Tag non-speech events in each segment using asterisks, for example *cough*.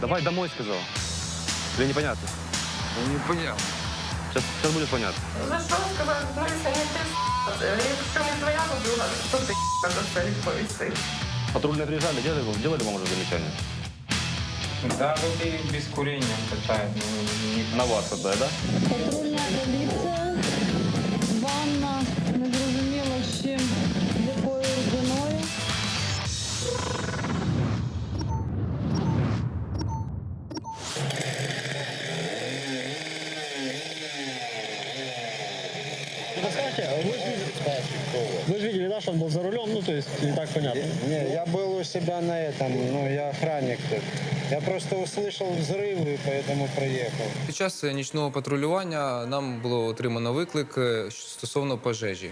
Давай домой, сказал. Или непонятно? Ну, не понял. Сейчас, сейчас будет понятно. За що сказати, Лариса, не ти Якщо не твоя подруга, то ти за це відповісти. Патрульные приезжали, делали, делали вам уже замечание? Да, вот и без курения катает. Ну, не На вас отдай, да? вы же видели, да, что он был за рулем, ну, то есть не так понятно. Не, я был у себя на этом, ну, я охранник тут. Я просто услышал взрывы, поэтому проехал. Під час е, нічного патрулювання нам було отримано виклик е, стосовно пожежі.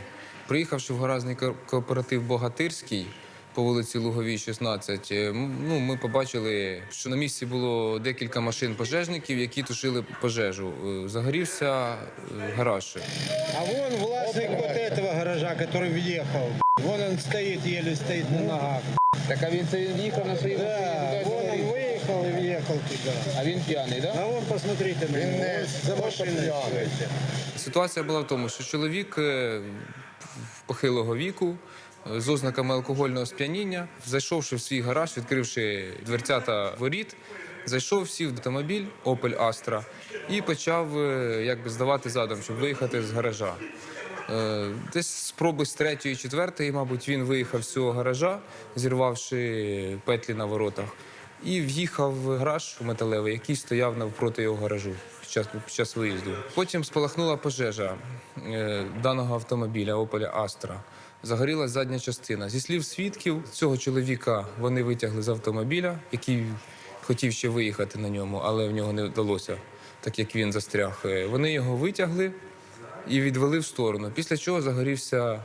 Приїхавши в гаражний ко- кооператив Богатирський по вулиці Луговій, 16, е, м- ну, ми побачили, що на місці було декілька машин пожежників, які тушили пожежу. Е, Загорівся е, гараж. А вон властник вот этого гаража, который въехал. Вон он стоит, еле стоит на ногах. Так а він це їхав на своїй Да, вон он выехал и въехал туда. А він п'яний, да? А вон, посмотрите на него, вот за машиной стоит. Ситуація була в тому, що чоловік е, похилого віку е, з ознаками алкогольного сп'яніння, зайшовши в свій гараж, відкривши дверцята воріт, зайшов, сів в автомобіль Opel Astra і почав е, якби здавати задом, щоб виїхати з гаража. Е, Десь спроби з третьої, четвертої, мабуть, він виїхав з цього гаража, зірвавши петлі на воротах, і в'їхав в гараж металевий, який стояв навпроти його гаражу під час, під час виїзду. Потім спалахнула пожежа е, даного автомобіля Opel Astra. Загорілась задня частина. Зі слів свідків, цього чоловіка вони витягли з автомобіля, який хотів ще виїхати на ньому, але в нього не вдалося, так як він застряг. Е, Вони його витягли і відвели в сторону. Після чого загорівся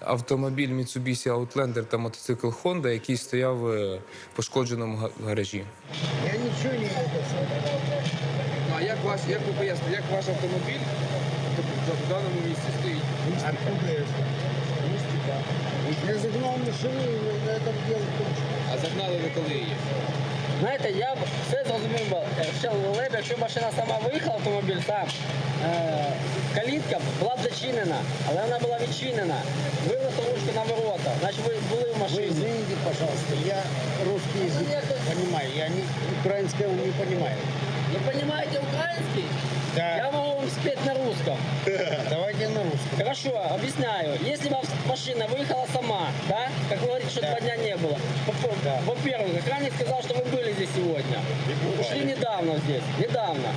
автомобіль Mitsubishi Outlander та мотоцикл Honda, який стояв е, в пошкодженому гаражі. Я ничего не видел. А як ваш, як ви поясните, як ваш автомобіль в даному місці стоїть? Откуда я знаю? Я загнал машину и на этом дело кончил. А загнали ви коли її? Знаєте, я б все зрозумів би, е, ще ледь, якщо машина сама виїхала, автомобіль сам, е, калітка була б зачинена, але вона була відчинена. Вивели ручку на ворота, значить ви були в Вы машині. извините, пожалуйста, я русский язык понимаю, я не, украинского не понимаю. Ви розумієте український? Да. Я можу вам спеть на русском. *laughs* Давайте на русском. Хорошо, объясняю. Если бы машина выехала сама, да, как вы говорите, что Да. два дня не было. Во- Да. Во-первых, охранник сказал, что вы были здесь сегодня. Ушли недавно здесь, недавно.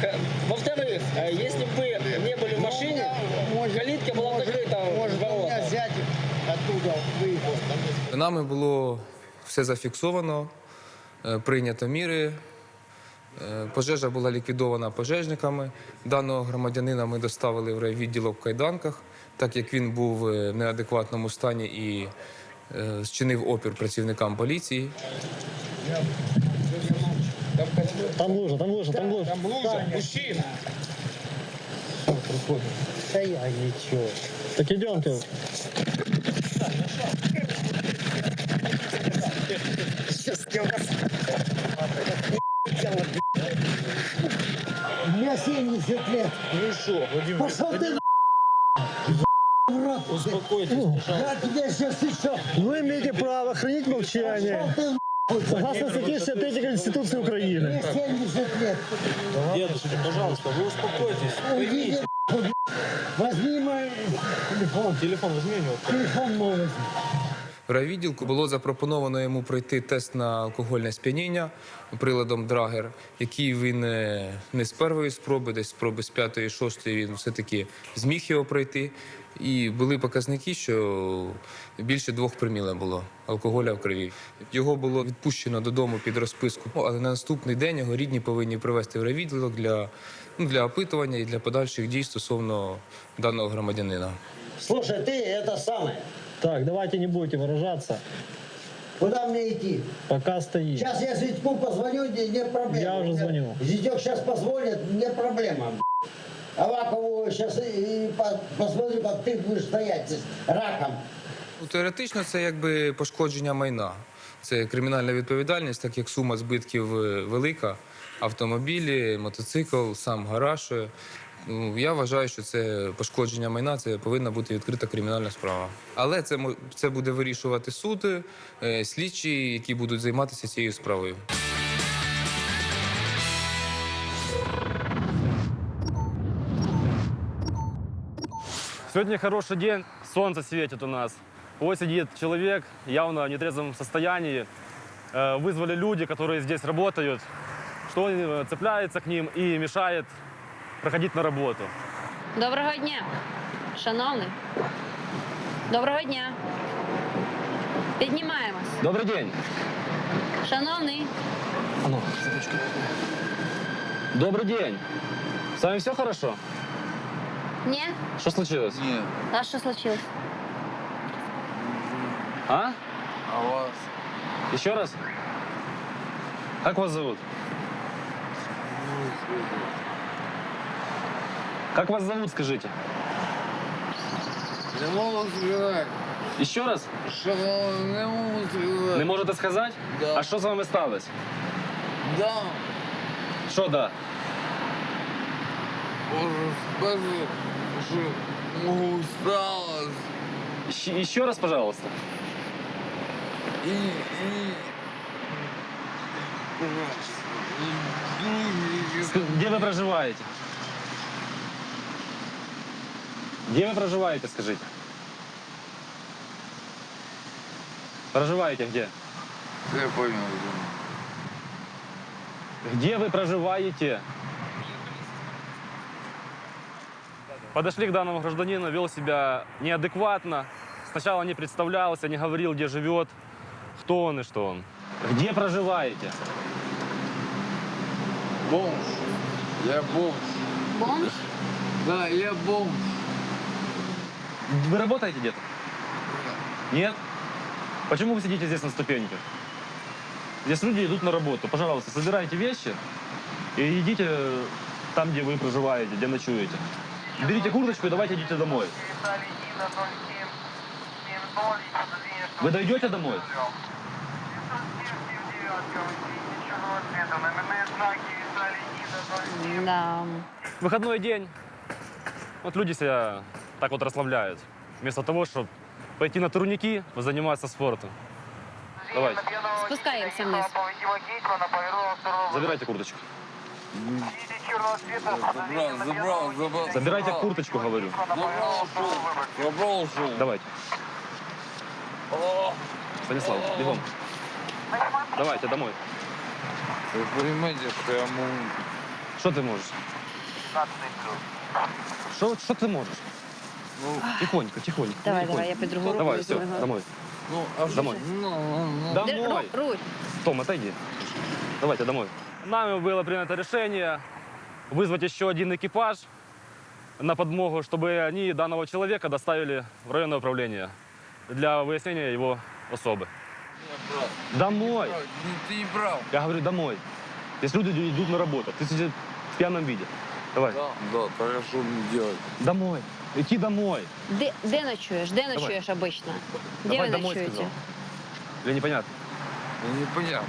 Х- Во-вторых, э, если бы вы не были в машине, Может, калитка была может, закрыта Может, в у меня ворота. зять оттуда выехал. Там Нами було все зафіксовано, е, прийнято міри. Е, Пожежа була ліквідована пожежниками. Даного громадянина ми доставили в райвідділок в кайданках, так як він був е, в неадекватному стані і е, зчинив опір працівникам поліції. Там лужа, там лужа, там лужа. Мужчина! Да я ничего. Так идемте. Сейчас я вас... Мне 70 лет. Ну что, Владимир, Пошел ты Успокойтесь, Я тебе сейчас еще... вы имеете право хранить молчание. Согласно статье 63 Конституции Украины. Мне 70 лет. Дедушка, пожалуйста, вы успокойтесь. Уйди, Возьми мой телефон. Телефон возьми у него. Телефон мой возьми. Райвідділку було запропоновано йому пройти тест на алкогольне сп'яніння приладом Драгер, який він е, не з першої спроби, десь спроби з п'ятої, шостої він все-таки зміг його пройти. І були показники, що більше двох приміле було алкоголя в крові. Його було відпущено додому під розписку, але на наступний день його рідні повинні привезти в райвідділок для, ну, для опитування і для подальших дій стосовно даного громадянина. Слушай, ты это самое. Так, давайте не будете выражаться. Куда мне идти? Пока стоит. Сейчас я Зитьку позвоню, не, не проблема. Я уже звоню. Зитек сейчас позвонит, не проблема. Авакову сейчас и, и по- посмотрю, как ты будешь стоять с раком. Ну, Теоретично це якби пошкодження майна. Це кримінальна відповідальність, так як сума збитків е, велика. Автомобілі, мотоцикл, сам гараж. е. Ну, я вважаю, що це пошкодження майна, це повинна бути відкрита кримінальна справа. Але це, мо- це буде вирішувати суд, е, слідчі, які будуть займатися цією справою. Сегодня хороший день, солнце светит у нас. Вот сидит человек, явно в нетрезвом состоянии. Э, Вызвали люди, которые здесь работают, что он э, цепляется к ним и мешает проходить на работу. Доброго дня, шановний. Доброго дня. Піднімаємось. Добрый день. Шановний, А ну, Добрый день. С вами все хорошо? ні? Что случилось? А що случилось? А? А у вас? Еще раз? Как вас зовут? Как вас зовут, скажите? Не можу сказати. Еще раз? Що не можу сказати. Не можете сказати? Да. А що з вами сталося? Да. Що да? Можу сказати, що можу сталося. Щ- Еще раз, пожалуйста. І, і... І другі Ск- Где вы проживаете? Где вы проживаете, скажите? Проживаете где? Я понял. Где вы проживаете? Подошли к данному гражданину, вел себя неадекватно. Сначала не представлялся, не говорил, где живет, кто он и что он. Где проживаете? Бомж. Я бомж. Бомж? Да, я бомж. Вы работаете где-то? Нет? Почему вы сидите здесь на ступеньках? Здесь люди идут на работу. Пожалуйста, собирайте вещи и идите там, где вы проживаете, где ночуете. Берите курточку и давайте идите домой. Вы дойдете домой? Да. Выходной день. Вот люди себя так вот расслабляют. Вместо того, чтобы пойти на турники, заниматься спортом. Давайте, Спускаємося вниз. забирайте курточку. Забрал, забрал, забрал. Забирайте курточку, говорю. Забрал, шел. Забрал, шел. Давайте. Станислав, бегом. Давайте домой. Вы понимаете, что я могу... Что ты можешь? Что, что ты можешь? Ну, Тихонько, тихонько. Давай, тихонько. давай, я під другу руку Давай, візьму все, його. домой. ну, а что? Домой. Ну, ну, ну. Домой. Ру- Руль. Том, отойди. Давайте домой. Нами было принято решение вызвать еще один экипаж на подмогу, чтобы они данного человека доставили в районное управление для выяснения его особы. Домой. Не, Ты не прав. Я говорю, домой. Здесь люди идут на работу. Ты сидишь в пьяном виде. Давай. Да, да, так а что мне делать? Домой. Идти домой. Де, де ночуєш? Де ночуєш обично? Де Давай ви домой, ночуєте? сказал. Или непонятно? Ну, непонятно.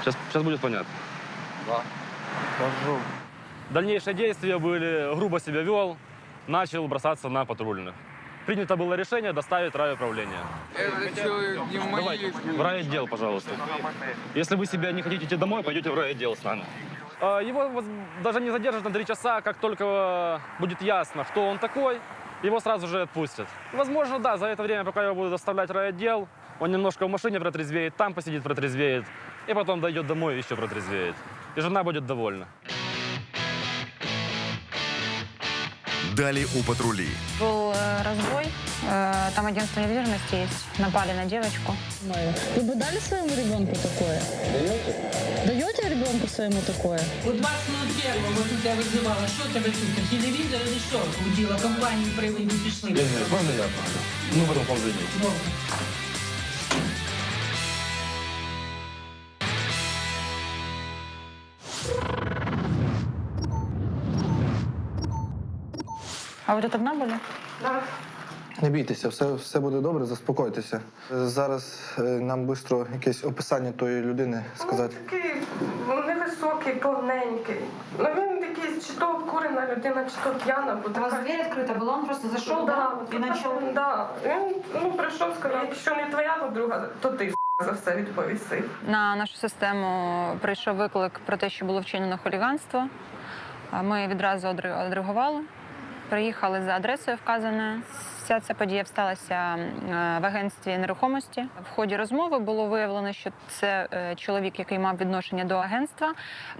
Сейчас, сейчас будет понятно. Да. Пошел. Дальнейшие действия были, грубо себя вел, начал бросаться на патрульных. Принято было решение доставить в райуправление. Это человек не в моей Давайте, в шкуре. райотдел, пожалуйста. Если вы себя не хотите идти домой, пойдете в райотдел с нами. Его даже не задержат на три часа, как только э, будет ясно, кто он такой, его сразу же отпустят. Возможно, да, за это время, пока его буду доставлять райотдел, Он немножко в машине протрезвеет, там посидит, протрезвеет, и потом дойдет домой и еще протрезвеет. И жена будет довольна. Далі у патрулі. Был э, разбой, э, там агентство недвижимости есть, напали на девочку. Вы бы дали своему ребенку такое? Даете? Даете ребенку своему такое? У 21 вот тут я вызывала, що тебе тут, телевізор или що? Уділа компанію приводі пішли. Можно я? Ну, потом к вам А вы тут одна были? Да. Не бійтеся, все, все буде добре, заспокойтеся. Зараз е, нам швидко якесь описання тої людини сказати. Він такий невисокий, повненький. Ну він такий, чи то обкурена людина, чи то п'яна, бо така. открыта была, он просто Ну, да, от Да. Він ну, прийшов, сказав, якщо не твоя подруга, то ти *laughs* за все відповіси. На нашу систему прийшов виклик про те, що було вчинено хуліганство. А Ми відразу одре- відреагували, приїхали за адресою вказаною. Вся ця подія сталася е, в агентстві нерухомості. В ході розмови було виявлено, що це е, чоловік, який мав відношення до агентства.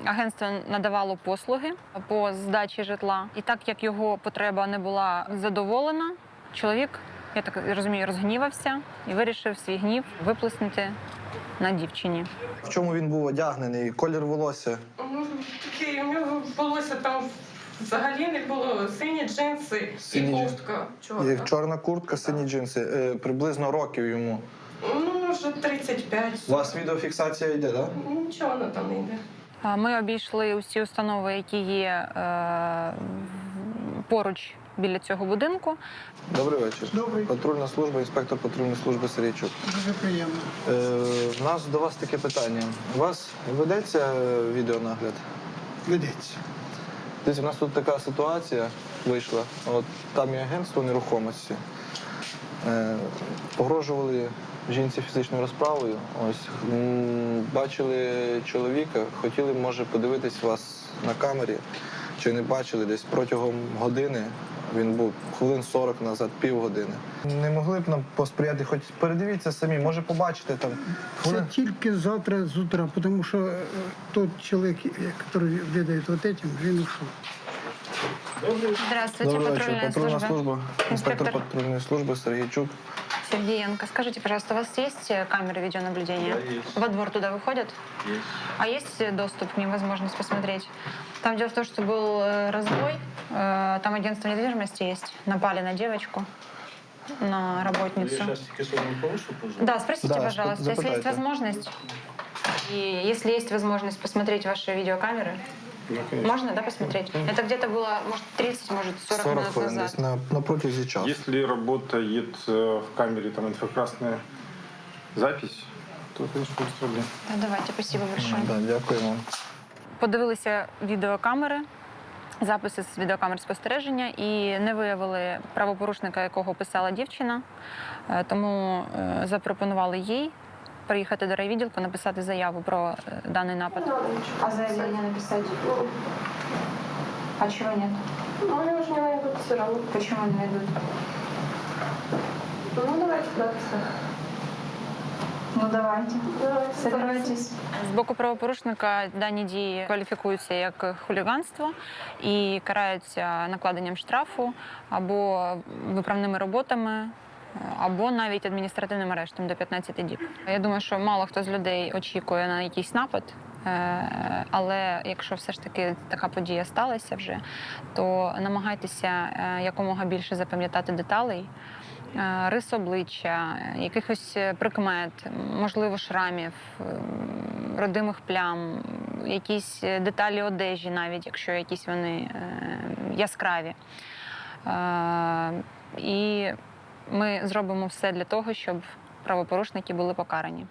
Агентство надавало послуги по здачі житла. І так як його потреба не була задоволена, чоловік, я так розумію, розгнівався і вирішив свій гнів виплеснути на дівчині. В чому він був одягнений, колір волосся. Ну, такий, у нього волосся там взагалі не було. Сині джинси Сині і джин- куртка чорна. Як чорна куртка, сині джинси. Е, приблизно років йому. Ну, може, 35. У вас відеофіксація йде, так? Нічого вона там не йде. А Ми обійшли усі установи, які є е, поруч біля цього будинку. Добрий вечір. Добрий. Патрульна служба, інспектор патрульної служби Сергійчук. Дуже приємно. Е, у нас до вас таке питання. У вас ведеться е, відеонагляд? Ведеться. Дивіться, у нас тут така ситуація вийшла. От там є агентство нерухомості. Е, погрожували жінці фізичною розправою. Ось м, бачили чоловіка, хотіли, може, подивитись вас на камері. Чи не бачили десь протягом години. Він був хвилин 40 назад, півгодини. Не могли б нам посприяти, хоч передивіться самі, може побачите там. Це тільки завтра з утра, тому що е, тот чоловік, який ведає вот этим, він ушов. Здравствуйте, патрульная, Патрульна служба. служба, інспектор патрульної служби Сергійчук. Сергеенко, скажите, пожалуйста, у вас есть э, камеры видеонаблюдения? Во двор туда выходят? Есть. А есть э, доступ к ним, возможность посмотреть? Там дело в том, что был э, разбой, там агентство недвижимости есть, напали на девочку, на работницу. Да, спросите, Да, пожалуйста, если есть возможность. И если есть возможность посмотреть ваши видеокамеры, можно, да, посмотреть? Это где-то было, может, 30, может, 40, 40 минут хвилин назад. десь на, на протязі часу. Если работает э, в камере там инфракрасная запись, то, конечно, без проблем. Да, давайте, спасибо большое. Да, дякуємо. Подивилися відеокамери, записи з відеокамер спостереження і не виявили правопорушника, якого писала дівчина. Е, Тому е, запропонували їй приїхати до райвідділку, написати заяву про е, даний напад. А заявлення написати? А чого ні? Ну, вони ж не знайдуть все одно. Чому не йдуть? Ну, давайте датися. Ну давайте. Давайте. Собирайтесь. З боку правопорушника дані дії кваліфікуються як хуліганство і караються накладенням штрафу або виправними роботами. Або навіть адміністративним арештом до 15 діб. Я думаю, що мало хто з людей очікує на якийсь напад, е, але якщо все ж таки така подія сталася вже, то намагайтеся е, якомога більше запам'ятати деталей, е, рис обличчя, якихось прикмет, можливо, шрамів, родимих плям, якісь деталі одежі, навіть якщо якісь вони яскраві. І ми зробимо все для того, щоб правопорушники були покарані.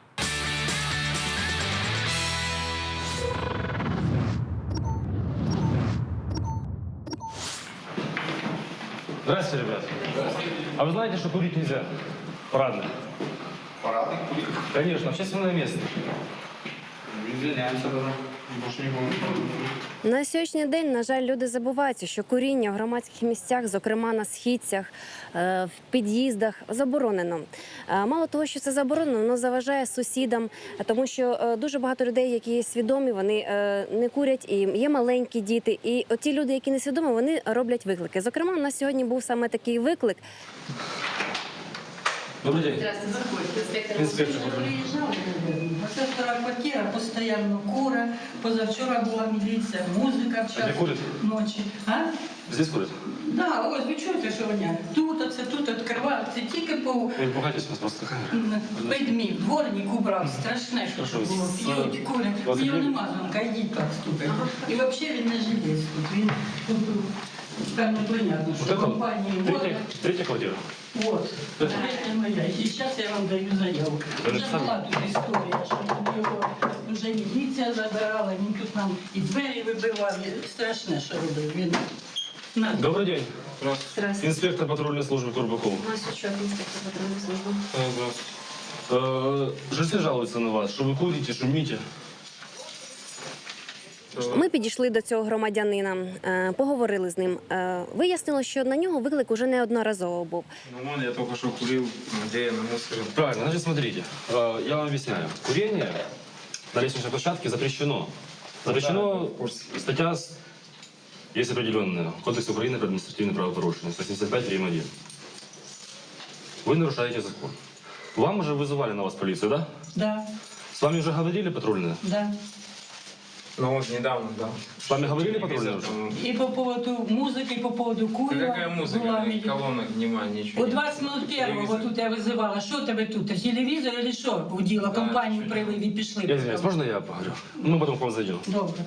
Здравствуйте, ребят. А вы знаете, что курить нельзя? Парадный. Парадный курить? Конечно, общественное место. Извиняемся, На сьогоднішній день, на жаль, люди забуваються, що куріння в громадських місцях, зокрема на східцях, е, в під'їздах, заборонено. Е, Мало того, що це заборонено, воно заважає сусідам, тому що е, дуже багато людей, які свідомі, вони не курять, і є маленькі діти. І оті люди, які не свідомі, вони роблять виклики. Зокрема, у нас сьогодні був саме такий виклик. Добрый день. Здравствуйте, заходите. Инспектор. Оце втора квартира, постійно кура. Позавчора була міліція, музика в час ночі. А? Здесь курят? Да, ось ви чуєте, що воняє? Тут, оце тут відкривають. Це тільки по Вы не пугайтесь, у вас просто камера. Пидмі, дворник убрав, страшне, що Хорошо, було. з- П'ють, курять. У нього нема дзвонка, йдіть так стукайте. І взагалі він не живе тут. Він тут, певно, понятно, Вот що это компанії третья, водять. третья квартира. Вот, Это- третя моя. І зараз я вам даю заяву. Ви Вже написали? була тут історія, що його вже міліція забирала, він тут нам і двері вибивав, і страшне, що робив. Він на Добрый день. Здравствуйте. Инспектор патрульной службы Курбаков. Масючок, інспектор патрульної служби. Э, Жильцы жалуются на вас, что вы курите, шумите. Ми підійшли до цього громадянина, е, поговорили з ним. Е, Вияснило, що на нього виклик уже неодноразово був. Ну вон, я только что курил, где я на мусоре. Правильно, значит, смотрите, э, я вам объясняю. Курение на лестничной площадке запрещено. Запрещено статья, с- есть определенная, Кодекс Украины про административные правопорушения, 175 прим. 1. Вы нарушаете закон. Вам уже вызывали на вас полицию, да? Да, С вами уже говорили патрульные? да. Ну вот недавно, да. С вами говорили Телевизор патрульные уже? там. І по поводу музики, і по поводу Да курива. какая музыка? була Ни міліція. колонок, нема, ничего. У нет. 20 минут первого Телевизор. тут я визивала. Що тебе тут? Телевізор чи що? Уділа Да, компанію чуть. привив і пішли. Я извиняюсь, можно я поговорю? Мы потом к вам зайдем. Добре.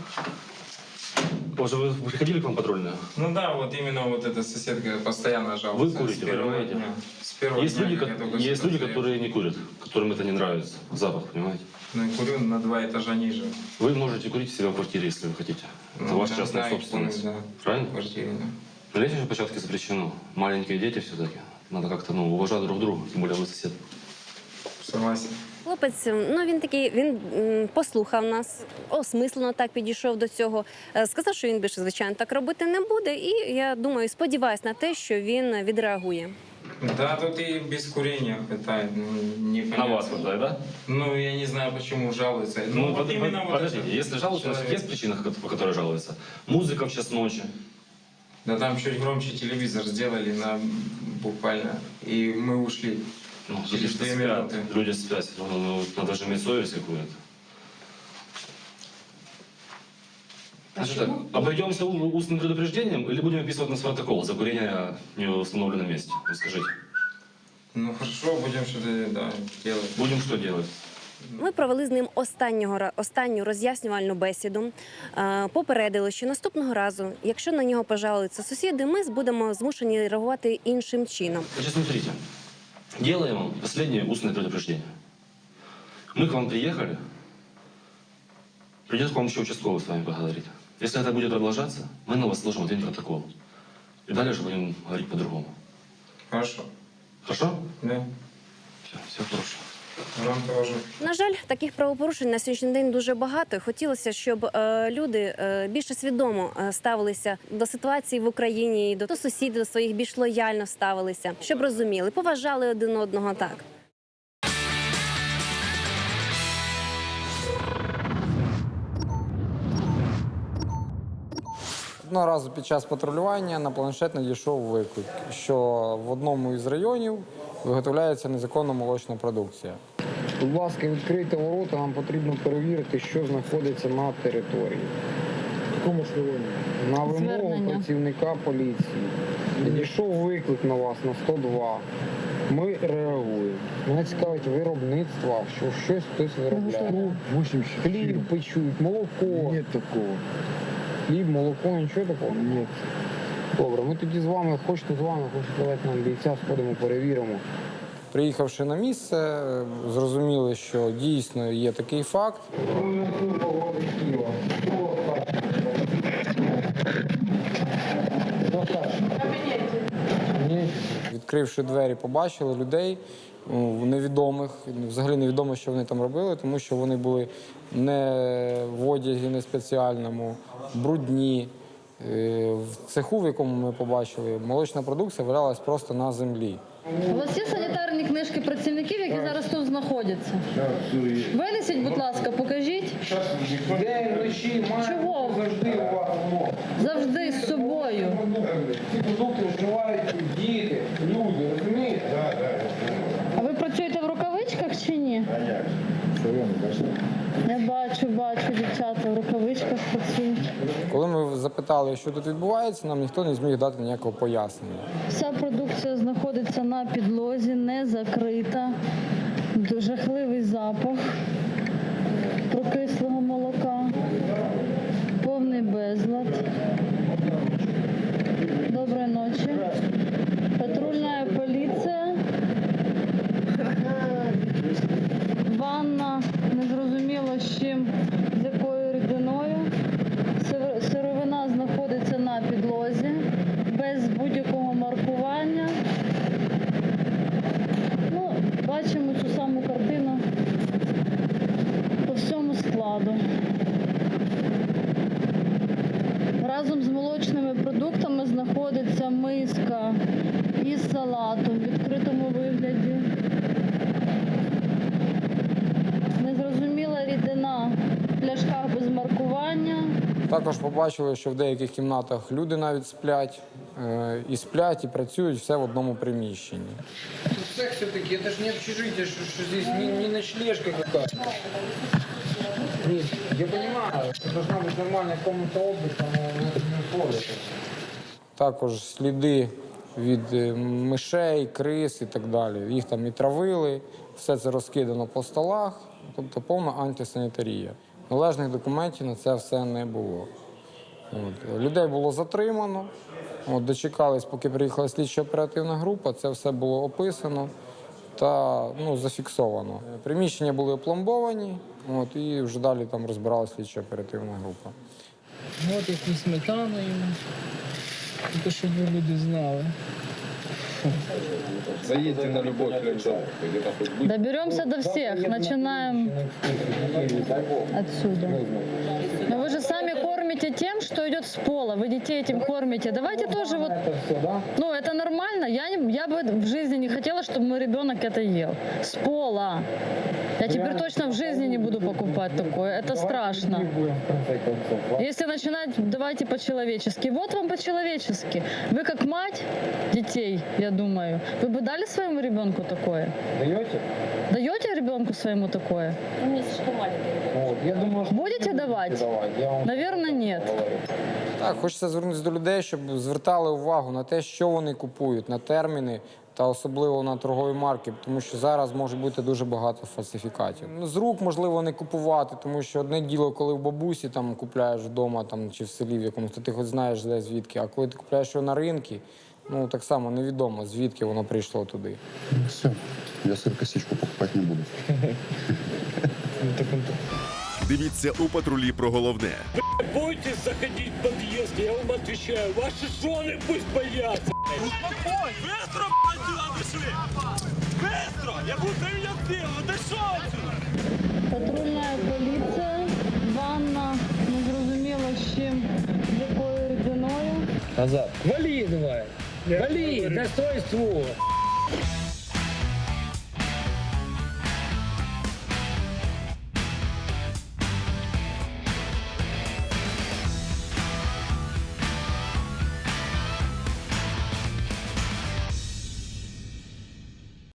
Уже вы приходили к вам патрульные? Ну да, вот именно вот эта соседка постоянно жалуется. Вы курите, с первого понимаете? дня. С первого Есть дня, люди, как ко- я только есть сюда люди, приехал. которые не курят, которым это не нравится, запах, понимаете? Ну и курю на два этажа ниже. Вы можете курить у себя в квартире, если вы хотите. Это Ну, ваша да, частная да, собственность. да. Правильно? В квартире, да. На лестничной площадке запрещено. Маленькие дети все-таки. Надо как-то ну, уважать друг друга, тем более вы сосед. Согласен. Хлопець, ну він такий, він м, послухав нас, осмислено так підійшов до цього. Е, Сказав, що він більше, звичайно, так робити не буде. І я думаю, сподіваюся на те, що він відреагує. Да, тут и без курения хватает. Ну, непонятно. На вас хватает, да? Ну, я не знаю, почему жалуются. Ну, Ну, вот под- именно вот подождите, этот если жалуются, значит, есть причина, по которой жалуются? Музыка в час ночи. Да там чуть громче телевизор сделали на буквально. И мы ушли. Ну, Через две минуты. люди спят. Ну, надо же иметь совесть какую-то. Значит так, обойдемся у- устным предупреждением или будем описывать нас протокол за курение в неустановленном месте? Вы скажите. Ну хорошо, будем что-то да, делать. Будем что делать? Ми провели з ним останнього ра- останню роз'яснювальну бесіду. Е, Попередили, що наступного разу, якщо на нього пожалуються сусіди, ми будемо змушені реагувати іншим чином. Значит, смотрите. Делаем последнее устное предупреждение. Мы к вам приехали. Придет к вам еще участковый с вами поговорить. Если это будет продолжаться, мы на вас сложим один протокол. И далее же будем говорить по-другому. Хорошо. Хорошо? Да. Все, все хорошо. На жаль, таких правопорушень на сьогоднішній день дуже багато. І Хотілося, щоб е, люди е, більше свідомо е, ставилися до ситуації в Україні і до, до сусідів до своїх більш лояльно ставилися, щоб розуміли, поважали один одного так. Одного разу під час патрулювання на планшет надійшов виклик, що в одному із районів виготовляється незаконна молочна продукція. Будь ласка, відкрийте ворота, нам потрібно перевірити, що знаходиться на території. В якому ж районі? На вимогу Звернення. працівника поліції. Надійшов виклик на вас на 102. Ми реагуємо. Мене цікавить виробництво, що щось хтось виробляє. Хліб печуть, молоко. Ні такого. Хліб, молоко, нічого такого? Ні. Добре, ми тоді з вами, хочете з вами, хочете давати нам бійця, сходимо, перевіримо. Приїхавши на місце, зрозуміли, що дійсно є такий факт. Відкривши двері, побачили людей. В невідомих. Взагалі невідомо, що вони там робили, тому що вони були не в одязі, не спеціальному, брудні. Е, В цеху, в якому ми побачили, молочна продукція валялась просто на землі. У вас є санітарні книжки працівників, які зараз тут знаходяться? Винесіть, будь ласка, покажіть. Чого? завжди Завжди з собою. Ці продукти вживають діти, люди, розумієте? А ви працюєте в рукавичках чи ні? Бачу, бачу, дівчата в рукавичках працюють. Коли ми запитали, що тут відбувається, нам ніхто не зміг дати ніякого пояснення. Вся продукція знаходиться на підлозі, не закрита. Жахливий запах прокислого молока, повний безлад. Доброї ночі. Патрульна поліція. Ванна незрозуміло з чим, Також побачили, що в деяких кімнатах люди навіть сплять, е, і сплять, і працюють все в одному приміщенні. Секс все-таки, это же не общежитие, что, что здесь не, не ночлежка какая-то. Нет, я понимаю, что должна быть нормальная комната отдыха, но не условия. Також сліди від е, мишей, крис і так далі. Їх там і травили, все це розкидано по столах, тобто повна антисанітарія. Належних документів на це все не було. От. Людей було затримано. От, дочекались, поки приїхала слідчо-оперативна група, це все було описано та ну, зафіксовано. Приміщення були опломбовані, от, і вже далі там розбиралася слідчо-оперативна група. От яку сметану йому. Ви люди знали. Заедьте на любой будет. Доберемся до всех, начинаем отсюда. Но вы же сами кормите тем, что идет с пола. Вы детей этим кормите. Давайте тоже вот... Ну, это нормально. Я, не, я бы в жизни не хотела, чтобы мой ребенок это ел. С пола. Я теперь точно в жизни не буду покупать такое. Это страшно. Если начинать, давайте по-человечески. Вот вам по-человечески. Вы как мать детей, я думаю, вы бы дали своему ребенку такое? Даєте? Даете ребенку своему такое? От, я думаю, що Будете давать? Я вам Наверное, нет. Так, хочеться звернутися до людей, щоб звертали увагу на те, що вони купують, на терміни та особливо на торгові марки, тому що зараз може бути дуже багато фальсифікатів. Ну, З рук можливо не купувати, тому що одне діло, коли в бабусі там купляєш вдома там, чи в селі в якомусь, то ти хоч знаєш де звідки. А коли ти купляєш його на ринку, ну так само невідомо, звідки воно прийшло туди. Все, я сыр косичку покупать не буду. Дивіться у патрулі про головне Бойтесь заходить в подъезд, я вам отвечаю. Ваши жены пусть боятся. Успокой! Быстро, блядь, сюда дошли! Быстро! Я буду меня сделать! Дошел отсюда! Патрульна поліція, ванна, незрозуміло з чим, з якою рідиною. Назад. Вали давай. Вали, достоинство.